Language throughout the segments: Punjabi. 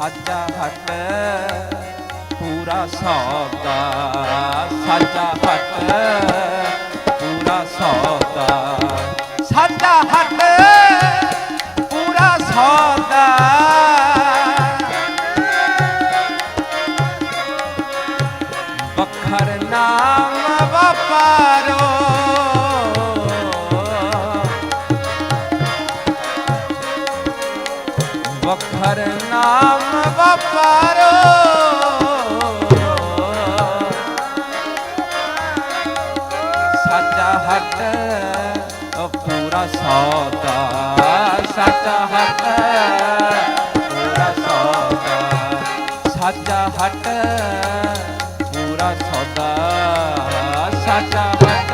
ਸਾਜਾ ਹਟ ਪੂਰਾ ਸੌਦਾ। ਸਾਜਾ ਹਟ ਪੂਰਾ ਸੌਦਾ। ਸਾਜਾ ਹਟ ਪੂਰਾ ਸੌਦਾ। ਹਟ ਪੂਰਾ ਸੌਦਾ ਸਾਚਾ ਹਟ ਪੂਰਾ ਸੌਦਾ ਸਾਚਾ ਹਟ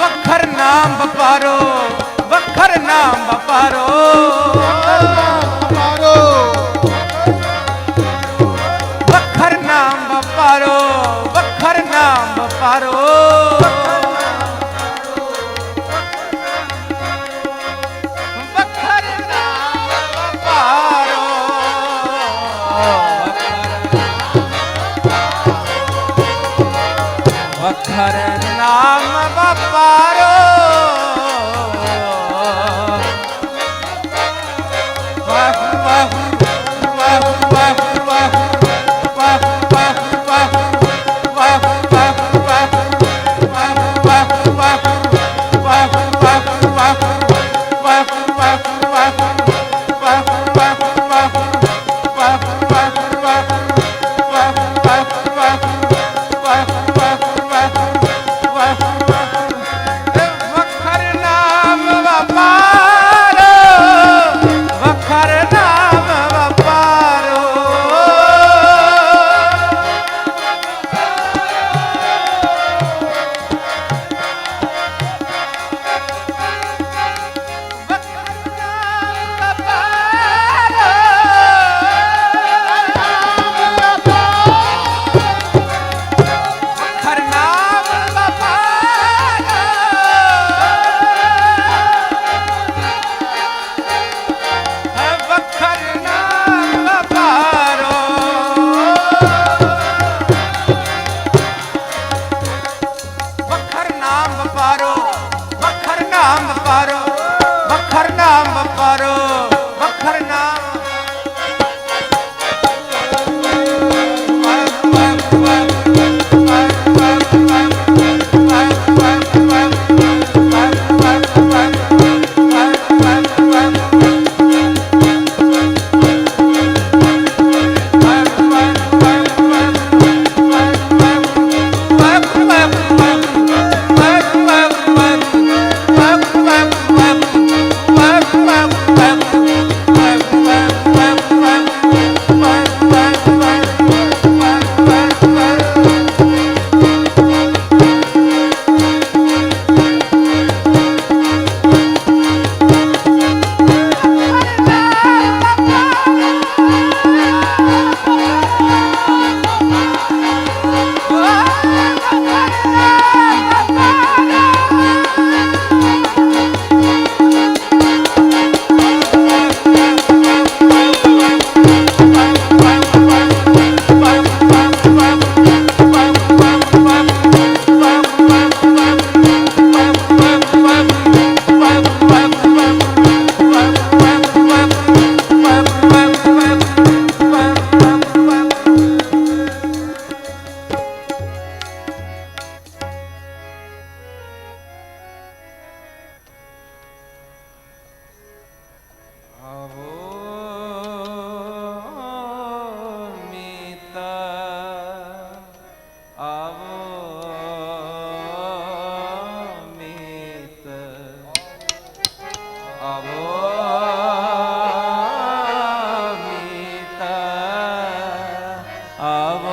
ਵਖਰ ਨਾਮ ਵਪਾਰੋ, ਵੱਖਰ ਨਾਮ ਵਪਾਰੋ। wah wah wah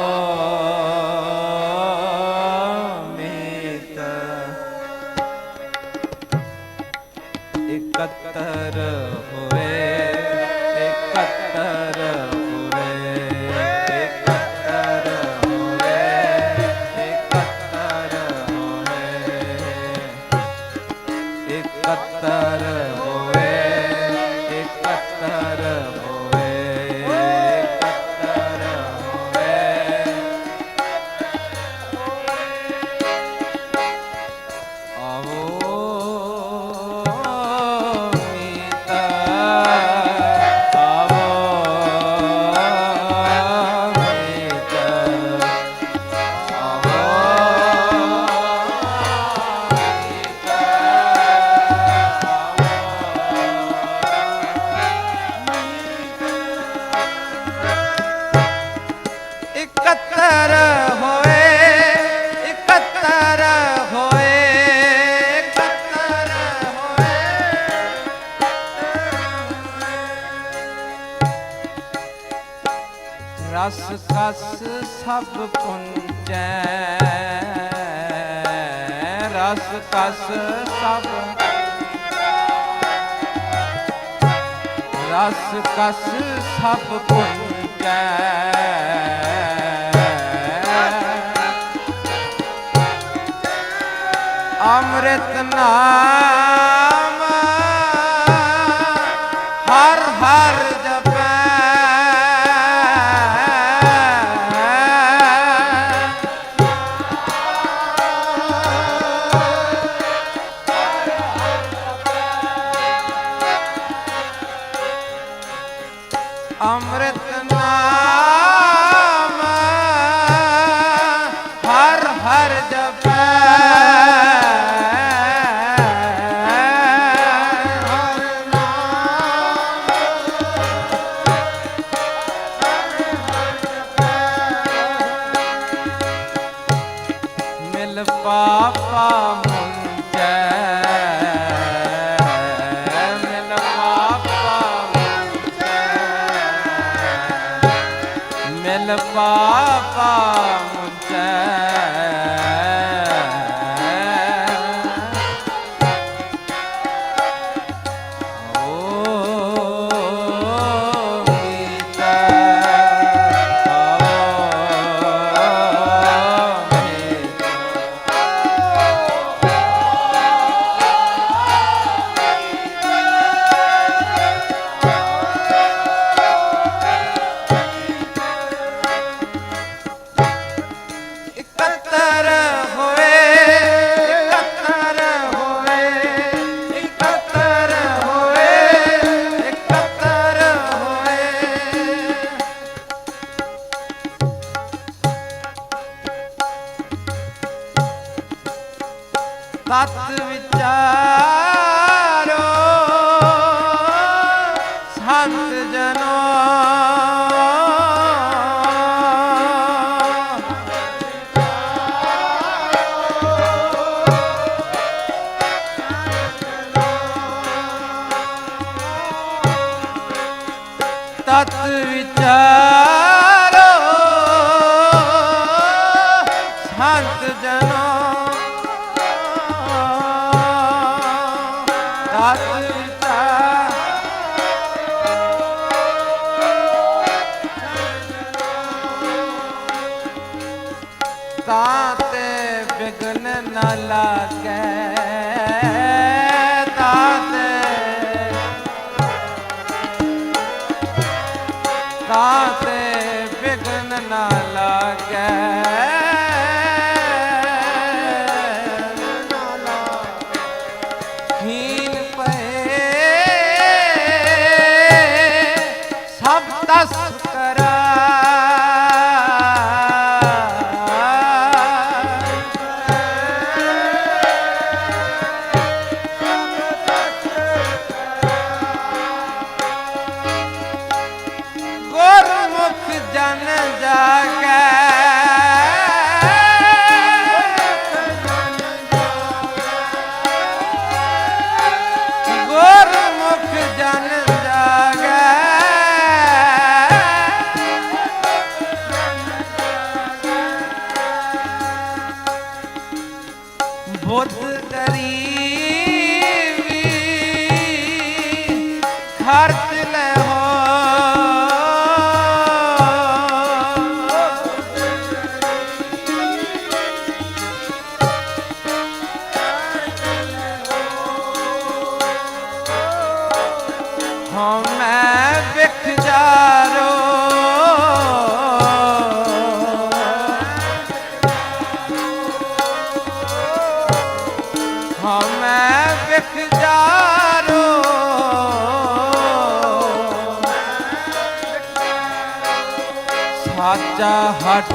Oh. ਰਸ ਕਸ ਸਭ ਪੁੰਜੈ ਰਸ ਕਸ ਸਭ ਰਸ ਕਸ ਸਭ ਪੁੰਜੈ ਅੰਮ੍ਰਿਤ ਨਾਮ ਸਕਲ ਪਾਪਾ ਮੁੰਜੈ। ਮਿਲ ਪਾਪਾ ਤਾਤੇ ਵਿਗਨ ਨਾ ਲਾਗੇ। পাইলে ਸਾਚਾ ਹਟ।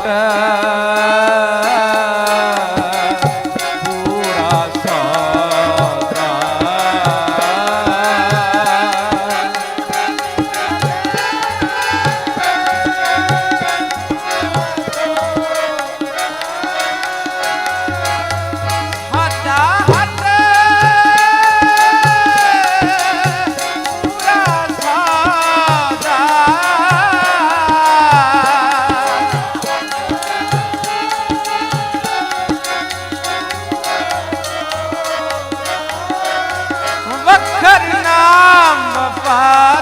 ਹਰ ਪਾ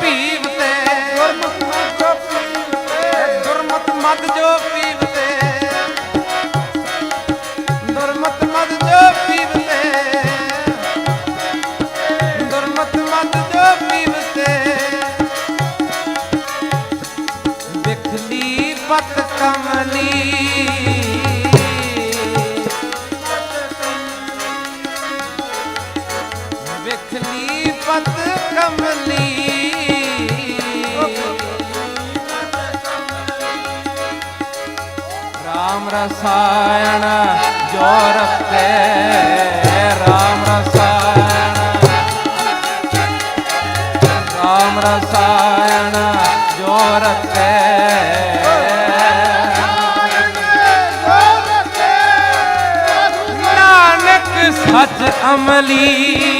ਪੀਵਤੇ ਗੁਰਮਤ ਮਤ ਜੋ ਗੁਰਮਤ ਮਤ ਜੋ ਪੀ ਰਸਾਇਣ ਜੋ ਰਸਤੇ ਰਾਮ ਰਸਾਇਣ। ਰਾਮ ਰਸਾਇਣ ਜੋ ਰਸਤੇ ਸੱਚ ਅਮਲੀ